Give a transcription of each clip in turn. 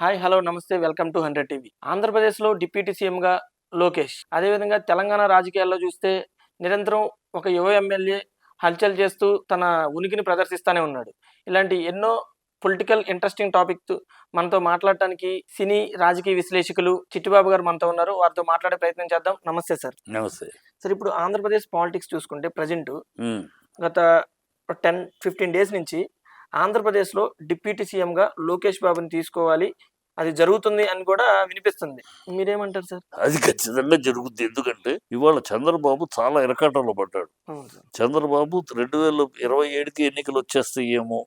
Hi hello నమస్తే welcome to hundred TV. ఆంధ్రప్రదేశ్లో deputy సీఎంగా లోకేష్. అదేవిధంగా తెలంగాణ రాజకీయాల్లో చూస్తే నిరంతరం ఒక యువ ఎమ్మెల్యే హల్చల్ చేస్తూ తన ఉనికిని ప్రదర్శిస్తూనే ఉన్నాడు. ఇలాంటి ఎన్నో పొలిటికల్ ఇంట్రెస్టింగ్ టాపిక్ మనతో మాట్లాడటానికి సినీ రాజకీయ విశ్లేషకులు చిట్టిబాబు గారు మనతో ఉన్నారు. వారితో మాట్లాడే ప్రయత్నం చేద్దాం. నమస్తే సార్. నమస్తే. సార్ ఇప్పుడు ఆంధ్రప్రదేశ్ పాలిటిక్స్ చూసుకుంటే ప్రజెంట్ గత టెన్ ఫిఫ్టీన్ డేస్ నుంచి ఆంధ్రప్రదేశ్లో డిప్యూటీ సీఎంగా లోకేష్ బాబుని తీసుకోవాలి. అది జరుగుతుంది అని కూడా వినిపిస్తుంది. మీరేమంటారు సార్? అది ఖచ్చితంగా జరుగుతుంది ఎందుకంటే ఇవాళ చంద్రబాబు చాలా ఇరకాటంలో పడ్డాడు. చంద్రబాబు రెండు వేల ఇరవై ఏడుకి ఎన్నికలు వచ్చేస్తాయేమో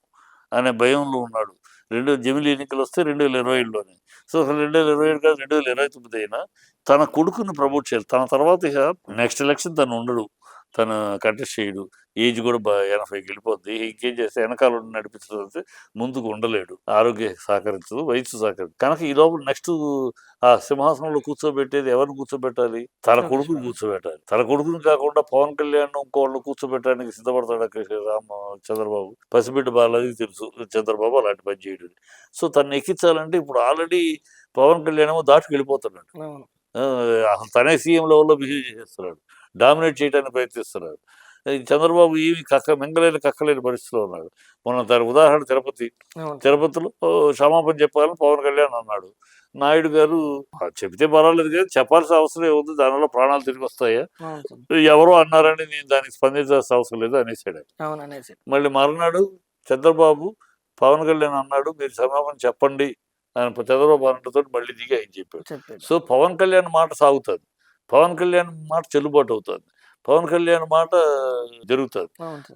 అనే భయంలో ఉన్నాడు. రెండు జమిలి ఎన్నికలు వస్తే రెండు వేల ఇరవై ఏడులోనే. సో అసలు రెండు వేల ఇరవై ఏడు కాదు రెండు వేల ఇరవై తొమ్మిది అయినా తన కొడుకుని ప్రమోట్ చేయాలి. తన తర్వాత ఇక నెక్స్ట్ ఎలక్షన్ తను ఉండడు. తను కంటెస్ట్ చేయడు. ఏజ్ కూడా బా ఎనభైకి వెళ్ళిపోద్ది. ఇంకేం చేస్తే వెనకాల ఉండి నడిపించడం ముందుకు ఉండలేడు. ఆరోగ్యం సహకరించదు వయసు సహకరించదు. కనుక ఈ లోపల నెక్స్ట్ ఆ సింహాసనంలో కూర్చోబెట్టేది ఎవరిని కూర్చోబెట్టాలి? తన కొడుకుని కూర్చోబెట్టాలి? తన కొడుకుని కాకుండా పవన్ కళ్యాణ్ ఇంకోళ్ళు కూర్చోబెట్టడానికి సిద్ధపడతాడు రామ చంద్రబాబు? పసిబిడ్డ బాలది తెలుసు. చంద్రబాబు అలాంటి పని చేయడు. సో తను ఎక్కించాలంటే ఇప్పుడు ఆల్రెడీ పవన్ కళ్యాణ్ ఏమో దాటుకు వెళ్ళిపోతున్నాడు. అసలు తనే సీఎం లెవెల్లో బిహేవ్ చేస్తున్నాడు డామినేట్ చేయడానికి ప్రయత్నిస్తున్నాడు ఈ చంద్రబాబు ఏమి కక్క మింగలేని కక్కలేని పరిస్థితిలో ఉన్నాడు. మొన్న దాని ఉదాహరణ తిరుపతి. తిరుపతిలో క్షమాపణ చెప్పాలని పవన్ కళ్యాణ్ అన్నాడు. నాయుడు గారు "ఆ, చెబితే పర్వాలేదు కానీ చెప్పాల్సిన అవసరం ఏముంది? దానివల్ల ప్రాణాలు తిరిగి వస్తాయా. ఎవరో అన్నారని నేను దానికి స్పందించాల్సిన అవసరం లేదు అనేసాడు మళ్ళీ మరునాడు చంద్రబాబు పవన్ కళ్యాణ్ అన్నాడు మీరు క్షమాపణ చెప్పండి ఆయన చంద్రబాబు అనడంతో మళ్ళీ దిగి ఆయన చెప్పాడు. సో పవన్ కళ్యాణ్ మాట సాగుతుంది. పవన్ కళ్యాణ్ మాట చెల్లుబాటు అవుతుంది. పవన్ కళ్యాణ్ మాట జరుగుతుంది.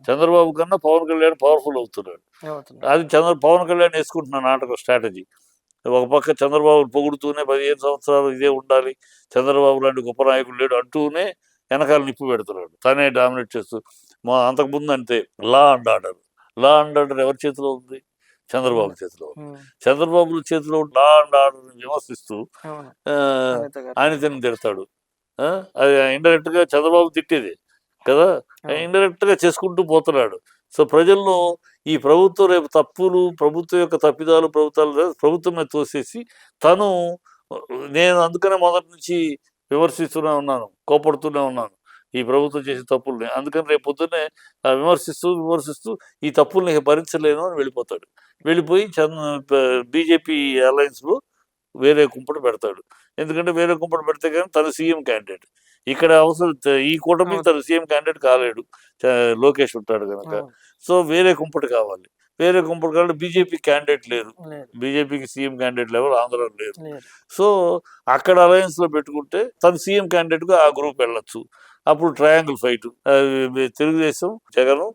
చంద్రబాబు కన్నా పవన్ కళ్యాణ్ పవర్ఫుల్ అవుతున్నాడు. అది చంద్ర పవన్ కళ్యాణ్ వేసుకుంటున్న నాటక స్ట్రాటజీ ఒక పక్క చంద్రబాబు పొగుడుతూనే పదిహేను సంవత్సరాలు ఇదే ఉండాలి. చంద్రబాబు లాంటి గొప్ప నాయకుడు లేడు అంటూనే వెనకాల నిప్పు పెడుతున్నాడు. తనే డామినేట్ చేస్తూ మా అంతకుముందు అంతే law and order law and order ఎవరి చేతిలో ఉంది? చంద్రబాబు చేతిలో చంద్రబాబు చేతిలో లా అండ్ ఆర్డర్ విమర్శిస్తూ. ఆయన తిని తిడతాడు? అది ఇండైరెక్ట్గా చంద్రబాబు తిట్టేది కదా. ఇండైరెక్ట్గా చేసుకుంటూ పోతున్నాడు. సో ప్రజల్లో ఈ ప్రభుత్వం రేపు తప్పులు ప్రభుత్వం యొక్క తప్పిదాలు ప్రభుత్వాలు ప్రభుత్వం మీద తోసేసి తను నేను అందుకనే మొదటి నుంచి విమర్శిస్తూనే ఉన్నాను కోపడుతూనే ఉన్నాను ఈ ప్రభుత్వం చేసే తప్పుల్ని. అందుకని రేపు పొద్దున్నే విమర్శిస్తూ విమర్శిస్తూ ఈ తప్పుల్ని భరించలేను అని వెళ్ళిపోతాడు. వెళ్ళిపోయి చంద్ర బీజేపీ అలయన్స్లో వేరే కుంపటి పెడతాడు. ఎందుకంటే వేరే కుంపటి పెడితే కానీ తను సీఎం క్యాండిడేట్ ఇక్కడ అవసరం ఈ కూటమి. తను సీఎం క్యాండిడేట్ కాలేడు. లోకేష్ ఉంటాడు కనుక. సో వేరే కుంపటి కావాలి. వేరే కుంపటి కావాలి బీజేపీ క్యాండిడేట్ లేదు. బీజేపీకి సీఎం క్యాండిడేట్ లెవెల్ ఆంధ్రలో లేదు లేదు. సో అక్కడ అలయన్స్లో పెట్టుకుంటే తను సీఎం క్యాండిడేట్గా ఆ గ్రూప్ వెళ్ళొచ్చు. అప్పుడు ట్రయాంగిల్ ఫైట్ తెలుగుదేశం జగన్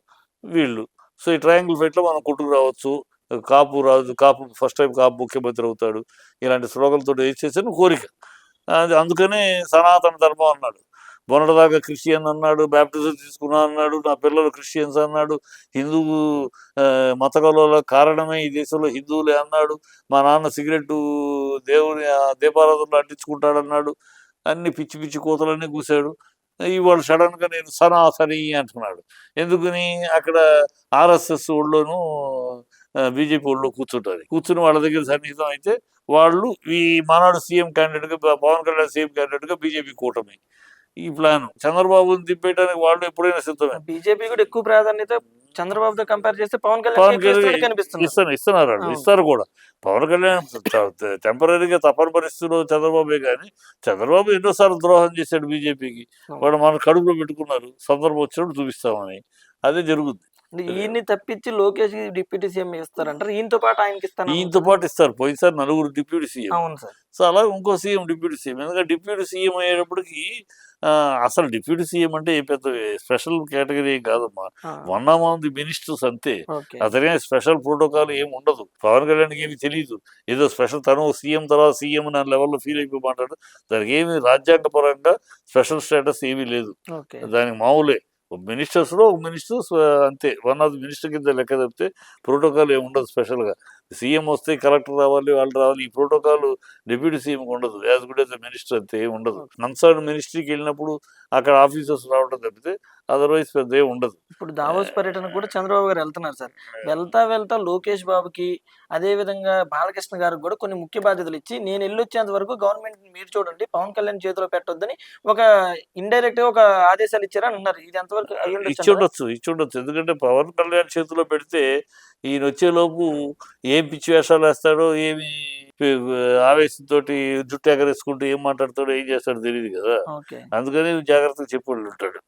వీళ్ళు. సో ఈ ట్రయాంగిల్ ఫైట్లో మనం కొట్టుకు రావచ్చు. కాపు రాజు కాపు ఫస్ట్ టైం కాపు ముఖ్యమంత్రి అవుతాడు. ఇలాంటి శ్లోకలతో ఏం చేశాను? కోరిక. అది అందుకనే సనాతన ధర్మం అన్నాడు. మొన్నటిదాకా క్రిస్టియన్ అన్నాడు బ్యాప్టిజం తీసుకున్నా అన్నాడు నా పిల్లలు క్రిస్టియన్స్ అన్నాడు హిందూ మత కలవల కారణమే ఈ దేశంలో హిందువులే అన్నాడు మా నాన్న సిగరెట్ దేవుని దీపారాధనలు అంటించుకుంటాడన్నాడు అన్ని పిచ్చి పిచ్చి కూతలన్నీ కూశాడు. ఇవాళ సడన్గా నేను సనాతని అంటున్నాడు. ఎందుకని? అక్కడ ఆర్ఎస్ఎస్ ఒళ్ళోను బీజేపీ ఒళ్ళో కూర్చుంటారు. కూర్చుని వాళ్ళ దగ్గర సన్నిహితం అయితే వాళ్ళు ఈ మానాడు సీఎం క్యాండిడేట్గా పవన్ కళ్యాణ్ సీఎం క్యాండిడేట్గా బీజేపీ కూటమి. ఈ ప్లాన్ చంద్రబాబుని దింపేయడానికి వాళ్ళు ఎప్పుడైనా సిద్ధమే? బీజేపీ కూడా ఎక్కువ ప్రాధాన్యత చంద్రబాబుతో కంపేర్ చేస్తే పవన్ కళ్యాణ్ ఇస్తాను ఇస్తున్నారు వాళ్ళు. ఇస్తారు కూడా. పవన్ కళ్యాణ్ టెంపరీగా తప్పని పరిస్థితుల్లో చంద్రబాబే కానీ చంద్రబాబు ఎన్నోసార్లు ద్రోహం చేశాడు బీజేపీకి. వాడు మన కడుపులో పెట్టుకున్నారు సందర్భం వచ్చినప్పుడు చూపిస్తామని. అదే జరుగుద్ది. ఈయన్ని తప్పించి లోకేష్ డిప్యూటీ సీఎం ఇస్తారంటారు. ఈయనతో పాటు ఆయనకి ఇస్తాను ఈయనతో పాటు ఇస్తారు. పోయినసారి నలుగురు డిప్యూటీ సీఎం. అవును సార్. సో అలా ఇంకో సీఎం డిప్యూటీ సీఎం. ఎందుకంటే డిప్యూటీ సీఎం అయ్యేటప్పటికి అసలు డిప్యూటీ సీఎం అంటే ఏ పెద్ద స్పెషల్ కేటగిరీ ఏం కాదమ్మా. వన్ ఆఫ్ ది మినిస్టర్స్ అంతే. అతనే స్పెషల్ ప్రోటోకాల్ ఏం ఉండదు. పవన్ కళ్యాణ్కి ఏమి తెలియదు ఏదో స్పెషల్ తను సీఎం తర్వాత సీఎం అనే లెవెల్లో ఫీల్ అయిపోయి మాట్లాడు. దానికి ఏమి రాజ్యాంగ పరంగా స్పెషల్ స్టేటస్ ఏమీ లేదు. దానికి మామూలే. మినిస్టర్స్లో ఒక మినిస్టర్ అంతే. వన్ ఆఫ్ ది మినిస్టర్ కింద లెక్క తప్పితే ప్రోటోకాల్ ఏమి ఉండదు స్పెషల్గా సీఎం వస్తే కలెక్టర్ రావాలి వాళ్ళు రావాలి ఈ ప్రోటోకాల్ డిప్యూటీ సీఎంకి ఉండదు. యాజ్ గుడ్ యాజ్ మినిస్టర్ అంతే ఏమి ఉండదు. కన్సర్న్ మినిస్ట్రీకి వెళ్ళినప్పుడు అక్కడ ఆఫీసర్స్ రావడం తప్పితే అదర్వైజ్ పెద్ద ఉండదు. ఇప్పుడు దావోస్ పర్యటన కూడా చంద్రబాబు గారు వెళ్తున్నారు సార్. వెళ్తా వెళ్తా లోకేష్ బాబుకి అదే విధంగా బాలకృష్ణ గారికి కూడా కొన్ని ముఖ్య బాధ్యతలు ఇచ్చి నేను వెళ్ళొచ్చేంత వరకు గవర్నమెంట్ మీరు చూడండి పవన్ కళ్యాణ్ చేతిలో పెట్టొద్దని ఒక ఇండైరెక్ట్గా ఒక ఆదేశాలు ఇచ్చారని అన్నారు. ఇది ఎంతవరకు అయ్యి ఉండొచ్చు ఇచ్చి అంటారా? ఉండొచ్చు ఇచ్చి ఉండొచ్చు. ఎందుకంటే పవన్ కళ్యాణ్ చేతిలో పెడితే ఈయన వచ్చేలోపు ఏం పిచ్చి వేషాలు వేస్తాడో ఏమి ఆవేశంతో జుట్టు ఎగరేసుకుంటూ ఏం మాట్లాడతాడో ఏం చేస్తాడో తెలియదు కదా. అందుకని జాగ్రత్తగా చెప్పి ఉంటాడు.